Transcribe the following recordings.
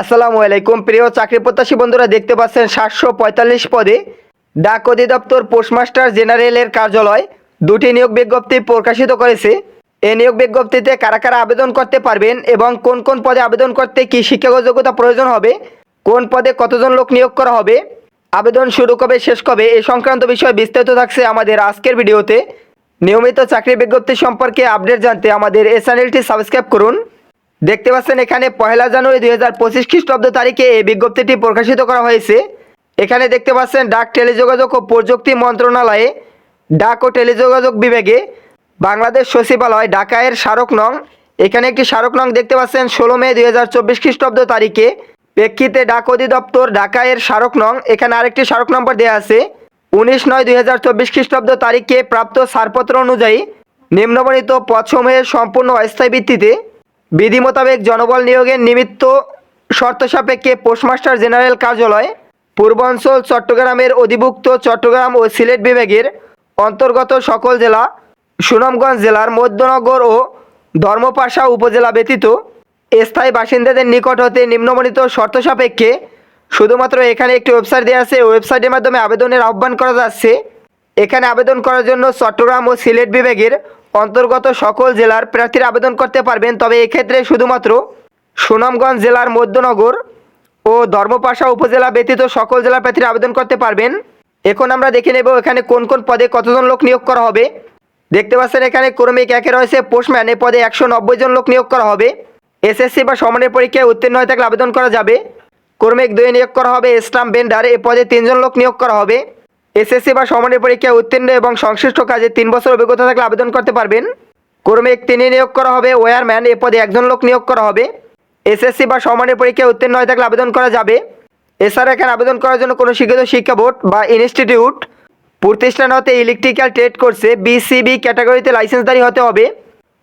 আসসালামু আলাইকুম। প্রিয় চাকরি প্রত্যাশী বন্ধুরা, দেখতে পাচ্ছেন সাতশো পঁয়তাল্লিশ পদে ডাক অধিদপ্তর পোস্টমাস্টার জেনারেলের কার্যালয় দুটি নিয়োগ বিজ্ঞপ্তি প্রকাশিত করেছে। এই নিয়োগ বিজ্ঞপ্তিতে কারা কারা আবেদন করতে পারবেন এবং কোন কোন পদে আবেদন করতে কী শিক্ষাগত যোগ্যতা প্রয়োজন হবে, কোন পদে কতজন লোক নিয়োগ করা হবে, আবেদন শুরু কবে, শেষ কবে এই সংক্রান্ত বিষয়ে বিস্তারিত থাকছে আমাদের আজকের ভিডিওতে। নিয়মিত চাকরি বিজ্ঞপ্তি সম্পর্কে আপডেট জানতে আমাদের এই চ্যানেলটি সাবস্ক্রাইব করুন। দেখতে পাচ্ছেন এখানে পহেলা জানুয়ারি দুই হাজার পঁচিশ খ্রিস্টাব্দ তারিখে এই বিজ্ঞপ্তিটি প্রকাশিত করা হয়েছে। এখানে দেখতে পাচ্ছেন ডাক টেলিযোগাযোগ ও প্রযুক্তি মন্ত্রণালয়ে ডাক ও টেলিযোগাযোগ বিভাগে বাংলাদেশ সচিবালয় ঢাকায়ের স্মারক নং। এখানে একটি স্মারক নং দেখতে পাচ্ছেন, ষোলো মে দুই হাজার চব্বিশ খ্রিস্টাব্দ তারিখে। প্রেক্ষিতে ডাক অধিদপ্তর ঢাকায়ের স্মারক নং। এখানে আরেকটি স্মারক নম্বর দেওয়া আছে, উনিশ নয় দুই হাজার চব্বিশ খ্রিস্টাব্দ তারিখে প্রাপ্ত ছাড়পত্র অনুযায়ী নিম্নবর্ণিত পদসমূহের সম্পূর্ণ অস্থায়ী ভিত্তিতে বিধি মোতাবেক জনবল নিয়োগের নিমিত্ত শর্ত সাপেক্ষে পোস্টমাস্টার জেনারেল কার্যালয়, পূর্বাঞ্চল চট্টগ্রামের অধিভুক্ত চট্টগ্রাম ও সিলেট বিভাগের অন্তর্গত সকল জেলা, সুনামগঞ্জ জেলার মধ্যনগর ও ধর্মপাশা উপজেলা ব্যতীত স্থায়ী বাসিন্দাদের নিকট হতে নিম্নমণিত শর্ত সাপেক্ষে শুধুমাত্র এখানে একটি ওয়েবসাইট দেওয়া আছে। ওয়েবসাইটের মাধ্যমে আবেদনের আহ্বান করা যাচ্ছে। এখানে আবেদন করার জন্য চট্টগ্রাম ও সিলেট বিভাগের অন্তর্গত সকল জেলার প্রার্থীরা আবেদন করতে পারবেন, তবে এক্ষেত্রে শুধুমাত্র সুনামগঞ্জ জেলার মধ্যনগর ও ধর্মপাশা উপজেলা ব্যতীত সকল জেলার প্রার্থীরা আবেদন করতে পারবেন। এখন আমরা দেখে নেব এখানে কোন কোন পদে কতজন লোক নিয়োগ করা হবে। দেখতে পাচ্ছেন এখানে ক্রমিক একে রয়েছে পোস্টম্যান, এ পদে একশো নব্বই জন লোক নিয়োগ করা হবে। এসএসসি বা সমানের পরীক্ষায় উত্তীর্ণ হয়ে থাকলে আবেদন করা যাবে। ক্রমিক দুয়ে নিয়োগ করা হবে স্টাম্প বেন্ডার, এ পদে তিনজন লোক নিয়োগ করা হবে। এসএসসি বা সমানের পরীক্ষায় উত্তীর্ণ এবং সংশ্লিষ্ট কাজে তিন বছর অভিজ্ঞতা থাকলে আবেদন করতে পারবেন। ক্রমিক তিনি নিয়োগ করা হবে, ওয়ারম্যান, এ পদে একজন লোক নিয়োগ করা হবে। এসএসসি বা সমানের পরীক্ষায় উত্তীর্ণ হয়ে থাকলে আবেদন করা যাবে। এছাড়া এখানে আবেদন করার জন্য কোনো শিক্ষিত শিক্ষা বোর্ড বা ইনস্টিটিউট প্রতিষ্ঠান হতে ইলেকট্রিক্যাল ট্রেড কোর্সে বিসিবি ক্যাটাগরিতে লাইসেন্সধারী হতে হবে।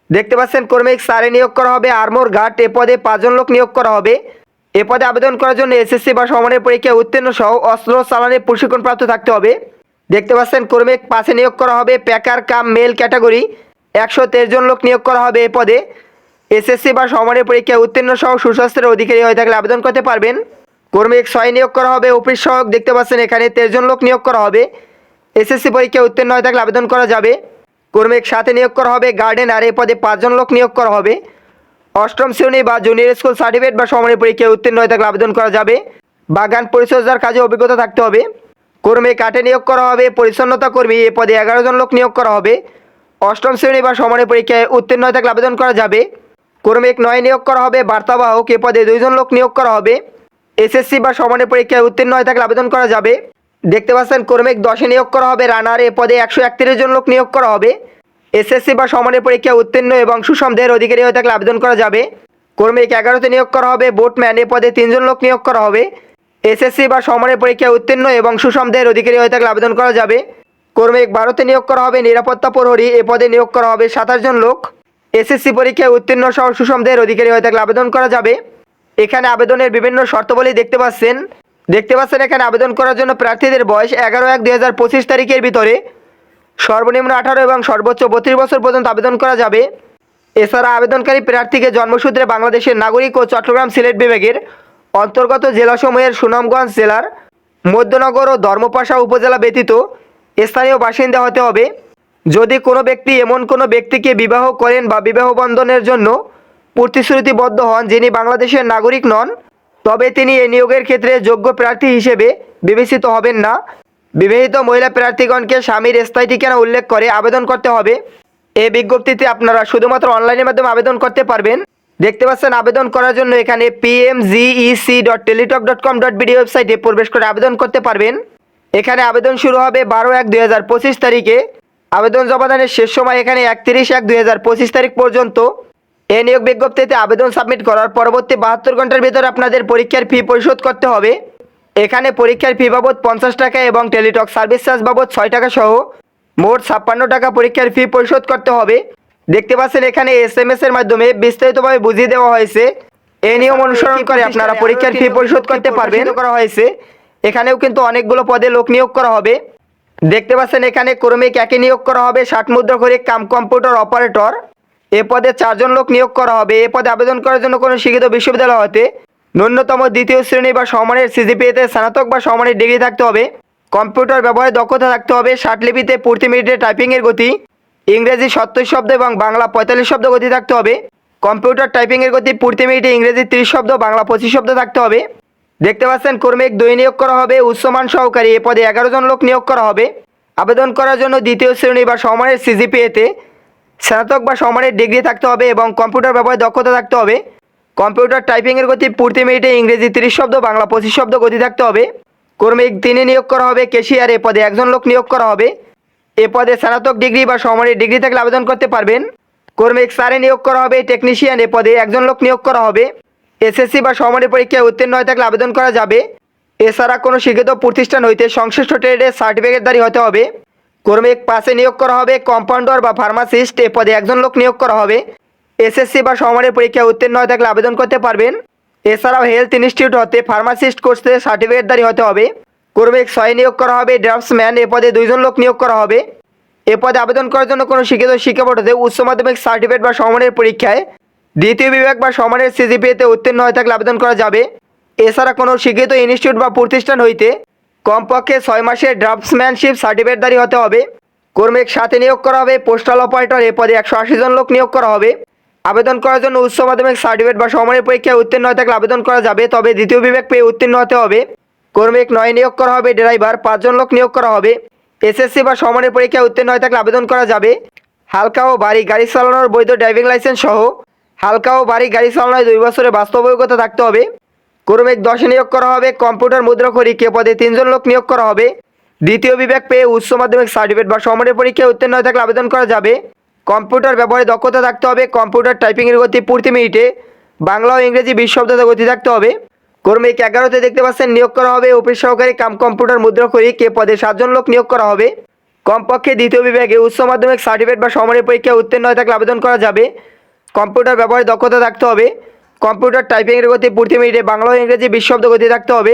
দেখতে পাচ্ছেন, কর্মিক সারে নিয়োগ করা হবে, আর্মোর ঘাট, এ পদে পাঁচজন লোক নিয়োগ করা হবে। এ পদে আবেদন করার জন্য এসএসসি বা সমানের পরীক্ষায় উত্তীর্ণ সহ অস্ত্র চালানের প্রশিক্ষণপ্রাপ্ত থাকতে হবে। দেখতে পাচ্ছেন কর্মিক পাশে নিয়োগ করা হবে প্যাকার কাম মেল ক্যাটাগরি। একশো জন লোক নিয়োগ করা হবে এ পদে। এসএসসি বা সমানের পরীক্ষায় উত্তীর্ণ সহ সুস্বাস্থ্যের অধিকারী হয়ে থাকলে আবেদন করতে পারবেন। কর্মিক ছয় নিয়োগ করা হবে, অফিস সহায়ক দেখতে পাচ্ছেন, এখানে তেরোজন লোক নিয়োগ করা হবে। এসএসসি পরীক্ষায় উত্তীর্ণ হয়ে থাকলে আবেদন করা যাবে। কর্মিক সাথে নিয়োগ করা হবে, গার্ডেন আর এ পদে পাঁচজন লোক নিয়োগ করা হবে। অষ্টম শ্রেণি বা জুনিয়র স্কুল সার্টিফিকেট বা সমানের পরীক্ষায় উত্তীর্ণ হয়ে থাকলে আবেদন করা যাবে। বাগান পরিচর্যার কাজে অভিজ্ঞতা থাকতে হবে। কর্মী কাটে নিয়োগ করা হবে, পরিচ্ছন্নতা কর্মী এ পদে এগারো জন লোক নিয়োগ করা হবে। অষ্টম শ্রেণি বা সমানের পরীক্ষায় উত্তীর্ণ হয়ে থাকলে আবেদন করা যাবে। কর্মিক নয় নিয়োগ করা হবে, বার্তাবাহক এ পদে দুইজন লোক নিয়োগ করা হবে। এসএসসি বা সমানের পরীক্ষায় উত্তীর্ণ হয়ে থাকলে আবেদন করা যাবে। দেখতে পাচ্ছেন কর্মিক দশে নিয়োগ করা হবে, রানার এ পদে একশো একত্রিশ জন লোক নিয়োগ করা হবে। এসএসসি বা সমানের পরীক্ষায় উত্তীর্ণ এবং সুষমদের অধিকারী হয়ে থাকলে আবেদন করা যাবে। কর্মিক এগারোতে নিয়োগ করা হবে বোটম্যান এ পদে তিনজন লোক নিয়োগ করা হবে। এসএসসি বা সমানের পরীক্ষায় উত্তীর্ণ এবং সুষমদের অধিকারী হয়ে থাকলে আবেদন করা যাবে। কর্মিক বারোতে নিয়োগ করা হবে, নিরাপত্তা প্রহরী, এ পদে নিয়োগ করা হবে সাতাশ জন লোক। এসএসসি পরীক্ষায় উত্তীর্ণ সহ সুষমদের অধিকারী হয়ে থাকলে আবেদন করা যাবে। এখানে আবেদনের বিভিন্ন শর্তাবলী দেখতে পাচ্ছেন। দেখতে পাচ্ছেন এখানে আবেদন করার জন্য প্রার্থীদের বয়স এগারো এক দুই তারিখের ভিতরে। সর্বনিম্ন আঠারো এবং সর্বোচ্চ বত্রিশ বছর পর্যন্ত আবেদন করা যাবে। এছাড়া আবেদনকারী প্রার্থীকে জন্মসূত্রে বাংলাদেশের নাগরিক ও চট্টগ্রাম সিলেট বিভাগের অন্তর্গত জেলাসমূহের সুনামগঞ্জ জেলার মধ্যনগর ও ধর্মপাশা উপজেলা ব্যতীত স্থানীয় বাসিন্দা হতে হবে। যদি কোনো ব্যক্তি এমন কোনো ব্যক্তিকে বিবাহ করেন বা বিবাহ বন্ধনের জন্য প্রতিশ্রুতিবদ্ধ হন যিনি বাংলাদেশের নাগরিক নন, তবে তিনি এই নিয়োগের ক্ষেত্রে যোগ্য প্রার্থী হিসেবে বিবেচিত হবেন না। বিবাহিত মহিলা প্রার্থীগণকে স্বামীর স্থায়ী ঠিকানা উল্লেখ করে আবেদন করতে হবে? এই বিজ্ঞপ্তিতে আপনারা শুধুমাত্র অনলাইনের মাধ্যমে আবেদন করতে পারবেন। দেখতে পাচ্ছেন, আবেদন করার জন্য এখানে PMGEC dot Teletalk dot com dot BD ওয়েবসাইটে প্রবেশ করে আবেদন করতে পারবেন। এখানে আবেদন শুরু হবে বারো এক দুই হাজার পঁচিশ তারিখে। আবেদন জমাদানের শেষ সময় এখানে একত্রিশ এক দুই হাজার পঁচিশ তারিখ পর্যন্ত। এই নিয়োগ বিজ্ঞপ্তিতে আবেদন সাবমিট করার পরবর্তী বাহাত্তর ঘণ্টার ভিতরে আপনাদের পরীক্ষার ফি পরিশোধ করতে হবে। এখানে পরীক্ষার ফি বাবদ পঞ্চাশ টাকা এবং টেলিটক সার্ভিস চার্জ বাবদ ছয় টাকা সহ মোট ছাপ্পান্ন টাকা পরীক্ষার ফি পরিশোধ করতে হবে। দেখতে পাচ্ছেন এখানে এস এম এস এর মাধ্যমে বিস্তারিতভাবে বুঝিয়ে দেওয়া হয়েছে। এই নিয়ম অনুসরণ করে আপনারা পরীক্ষার ফি পরিশোধ করতে পারবেন। করা হয়েছে এখানেও কিন্তু অনেকগুলো পদে লোক নিয়োগ করা হবে। দেখতে পাচ্ছেন এখানে ক্রমিক একে নিয়োগ করা হবে, ষাট মুদ্রা করে কাম কম্পিউটার অপারেটর। এ পদে চারজন লোক নিয়োগ করা হবে। এ পদে আবেদন করার জন্য কোনো শিক্ষিত বিশ্ববিদ্যালয় হতে ন্যূনতম দ্বিতীয় শ্রেণি বা সমানের সিজিপিএতে স্নাতক বা সমানের ডিগ্রি থাকতে হবে। কম্পিউটার ব্যবহারে দক্ষতা থাকতে হবে। ষাটলিপিতে প্রতি মিনিটে টাইপিংয়ের গতি। ইংরেজি সত্তর শব্দ এবং বাংলা পঁয়তাল্লিশ শব্দ গতি থাকতে হবে। কম্পিউটার টাইপিংয়ের গতি প্রতি মিনিটে ইংরেজি তিরিশ শব্দ, বাংলা পঁচিশ শব্দ থাকতে হবে। দেখতে পাচ্ছেন, কর্মিক দুই নিয়োগ করা হবে। উচ্চমান সহকারী এ পদে এগারো জন লোক নিয়োগ করা হবে। আবেদন করার জন্য দ্বিতীয় শ্রেণি বা সমানের সিজিপিএতে স্নাতক বা সমানের ডিগ্রি থাকতে হবে এবং কম্পিউটার ব্যবহারে দক্ষতা থাকতে হবে। কম্পিউটার টাইপিংয়ের গতি প্রতি মিনিটে ইংরেজি তিরিশ শব্দ, বাংলা পঁচিশ শব্দ গতি থাকতে হবে। কর্মিক তিনে নিয়োগ করা হবে কেশিয়ার, এ পদে একজন লোক নিয়োগ করা হবে। এ পদে স্নাতক ডিগ্রি বা সমানের ডিগ্রি থাকলে আবেদন করতে পারবেন। কর্মিক সারে নিয়োগ করা হবে, টেকনিশিয়ান, এ পদে একজন লোক নিয়োগ করা হবে। এসএসসি বা সমানের পরীক্ষায় উত্তীর্ণ হয়ে থাকলে আবেদন করা যাবে। এছাড়া কোনো শিক্ষিত প্রতিষ্ঠান হইতে সংশ্লিষ্ট ট্রেডের সার্টিফিকেটধারী হতে হবে। কর্মিক পাশে নিয়োগ করা হবে, কম্পাউন্ডার বা ফার্মাসিস্ট, এ পদে একজন লোক নিয়োগ করা হবে। এসএসসি বা সমানের পরীক্ষায় উত্তীর্ণ হয়ে থাকলে আবেদন করতে পারবেন। এছাড়াও হেলথ ইনস্টিটিউট হতে ফার্মাসিস্ট কোর্সে সার্টিফিকেটধারী হতে হবে। কর্মিক ছয় নিয়োগ করা হবে ড্রাফটসম্যান এ পদে দুইজন লোক নিয়োগ করা হবে। এ পদে আবেদন করার জন্য কোনো শিক্ষিত শিক্ষা হতে উচ্চ মাধ্যমিক সার্টিফিকেট বা সমানের পরীক্ষায় দ্বিতীয় বিভাগ বা সমানের সিজিপিএতে উত্তীর্ণ হয়ে থাকলে আবেদন করা যাবে। এছাড়া কোনো শিক্ষিত ইনস্টিটিউট বা প্রতিষ্ঠান হইতে কমপক্ষে ছয় মাসের ড্রাফটসম্যানশিপ সার্টিফিকেটধারী হতে হবে। কর্মিক সাথে নিয়োগ করা হবে পোস্টাল অপারেটর এ পদে একশো আশি জন লোক নিয়োগ করা হবে। আবেদন করার জন্য উচ্চ মাধ্যমিক সার্টিফিকেট বা সমানের পরীক্ষায় উত্তীর্ণ হয়ে থাকলে আবেদন করা যাবে, তবে দ্বিতীয় বিভাগ পেয়ে উত্তীর্ণ হতে হবে। কর্মিক নয় নিয়োগ করা হবে, ড্রাইভার, পাঁচজন লোক নিয়োগ করা হবে। এসএসসি বা সমানের পরীক্ষায় উত্তীর্ণ হয়ে থাকলে আবেদন করা যাবে। হালকা ও বাড়ি গাড়ি চালানোর বৈধ ড্রাইভিং লাইসেন্স সহ হালকা ও বাড়ি গাড়ি চালানোয় দুই বছরের বাস্তব অভিজ্ঞতা থাকতে হবে। কর্মিক দশে নিয়োগ করা হবে, কম্পিউটার মুদ্রাখরি কে পদে তিনজন লোক নিয়োগ করা হবে। দ্বিতীয় বিভাগ পেয়ে উচ্চ মাধ্যমিক সার্টিফিকেট বা সমানের পরীক্ষায় উত্তীর্ণ হয়ে থাকলে আবেদন করা যাবে। কম্পিউটার ব্যবহারে দক্ষতা থাকতে হবে, কম্পিউটার টাইপিংয়ের গতি প্রতি মিনিটে, বাংলা ও ইংরেজি বিশ শব্দতে গতি থাকতে হবে। কর্মিক এগারোতে দেখতে পাচ্ছেন, নিয়োগ করা হবে, অফিস সহকারী কাম কম্পিউটার মুদ্রাখরি কে পদে সাতজন লোক নিয়োগ করা হবে। কমপক্ষে দ্বিতীয় বিভাগে উচ্চ মাধ্যমিক সার্টিফিকেট বা সমানের পরীক্ষায় উত্তীর্ণ হয়ে থাকলে আবেদন করা যাবে। কম্পিউটার ব্যবহারে দক্ষতা থাকতে হবে, কম্পিউটার টাইপিংয়ের গতি প্রতি মিনিটে বাংলা ও ইংরেজি বিশ শব্দ গতি থাকতে হবে।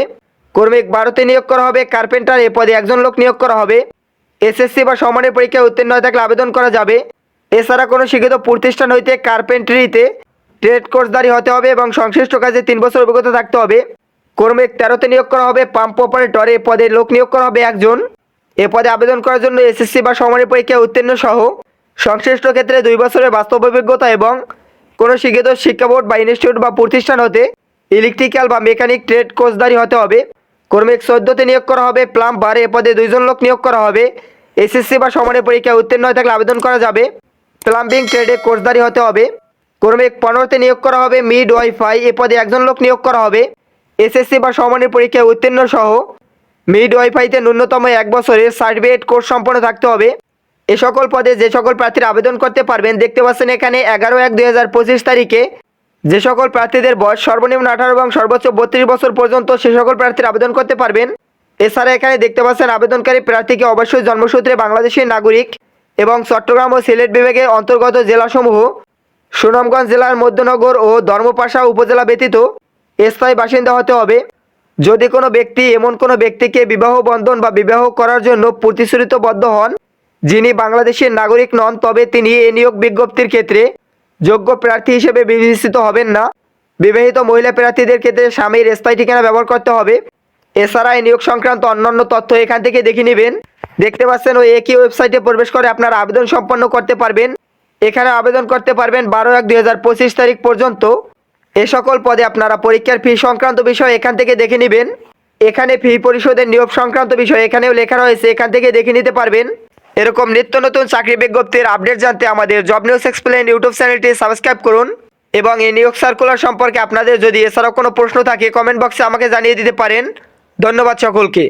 কর্মিক বারোতে নিয়োগ করা হবে, কার্পেন্টার এ পদে একজন লোক নিয়োগ করা হবে। এসএসসি বা সমানের পরীক্ষায় উত্তীর্ণ হয়ে থাকলে আবেদন করা যাবে। এছাড়া কোনো শিক্ষিত প্রতিষ্ঠান হইতে কার্পেন্ট্রিতে ট্রেড কোর্সধারী হতে হবে এবং সংশ্লিষ্ট কাজে তিন বছর অভিজ্ঞতা থাকতে হবে। কর্মিক তেরোতে নিয়োগ করা হবে, পাম্প অপারেটর এ পদে লোক নিয়োগ করা হবে একজন। এ পদে আবেদন করার জন্য এসএসসি বা সমানের পরীক্ষায় উত্তীর্ণ সহ সংশ্লিষ্ট ক্ষেত্রে দুই বছরের বাস্তব অভিজ্ঞতা এবং কোনো শিক্ষিত শিক্ষা বোর্ড বা ইনস্টিটিউট বা প্রতিষ্ঠান হতে ইলেকট্রিক্যাল বা মেকানিক ট্রেড কোর্সধারী হতে হবে। কর্মিক চোদ্দোতে নিয়োগ করা হবে, প্লাম্বার এ পদে দুইজন লোক নিয়োগ করা হবে। এসএসসি বা সমানের পরীক্ষায় উত্তীর্ণ হয়ে থাকলে আবেদন করা যাবে। প্লাম্বিং ট্রেডে কোর্সধারী হতে হবে। কর্মিক পনেরোতে নিয়োগ করা হবে, মিড ওয়াইফাই এ পদে একজন লোক নিয়োগ করা হবে। এসএসসি বা সমানের পরীক্ষায় উত্তীর্ণ সহ মিড ওয়াইফাইতে ন্যূনতম এক বছরের সার্টিফিকেট কোর্স সম্পন্ন থাকতে হবে। এ সকল পদে যে সকল প্রার্থীর আবেদন করতে পারবেন, দেখতে পাচ্ছেন এখানে এগারো এক দুই হাজার পঁচিশ তারিখে যে সকল প্রার্থীদের বয়স সর্বনিম্ন আঠারো এবং সর্বোচ্চ বত্রিশ বছর পর্যন্ত সে সকল প্রার্থীর আবেদন করতে পারবেন। এছাড়া এখানে দেখতে পাচ্ছেন আবেদনকারী প্রার্থীকে অবশ্যই জন্মসূত্রে বাংলাদেশের নাগরিক এবং চট্টগ্রাম ও সিলেট বিভাগের অন্তর্গত জেলাসমূহ সুনামগঞ্জ জেলার মধ্যনগর ও ধর্মপাশা উপজেলা ব্যতীত স্থায়ী বাসিন্দা হতে হবে। যদি কোনো ব্যক্তি এমন কোনো ব্যক্তিকে বিবাহ বন্ধন বা বিবাহ করার জন্য প্রতিশ্রুতিবদ্ধ হন, যিনি বাংলাদেশের নাগরিক নন, তবে তিনি এ নিয়োগ বিজ্ঞপ্তির ক্ষেত্রে যোগ্য প্রার্থী হিসেবে বিবেচিত হবেন না। বিবাহিত মহিলা প্রার্থীদের ক্ষেত্রে স্বামীর স্থায়ী ঠিকানা ব্যবহার করতে হবে। এছাড়া এই নিয়োগ সংক্রান্ত অন্যান্য তথ্য এখান থেকে দেখে নেবেন। দেখতে পাচ্ছেন ওই একই ওয়েবসাইটে প্রবেশ করে আপনারা আবেদন সম্পন্ন করতে পারবেন। এখানে আবেদন করতে পারবেন বারো এক দুই তারিখ পর্যন্ত। এ সকল পদে আপনারা পরীক্ষার ফি সংক্রান্ত বিষয় এখান থেকে দেখে নেবেন। এখানে ফি পরিশোধের নিয়োগ সংক্রান্ত বিষয় এখানেও লেখা রয়েছে, এখান থেকে দেখে নিতে পারবেন। এরকম নিত্য নতুন চাকরি বিজ্ঞপ্তির আপডেট জানতে আমাদের জব নিউজ এক্সপ্লেন ইউটিউব চ্যানেলটি সাবস্ক্রাইব করুন এবং এই নিয়োগ সার্কুলার সম্পর্কে আপনাদের যদি এছাড়াও কোনো প্রশ্ন থাকে কমেন্ট বক্সে আমাকে জানিয়ে দিতে পারেন। ধন্যবাদ সকলকে।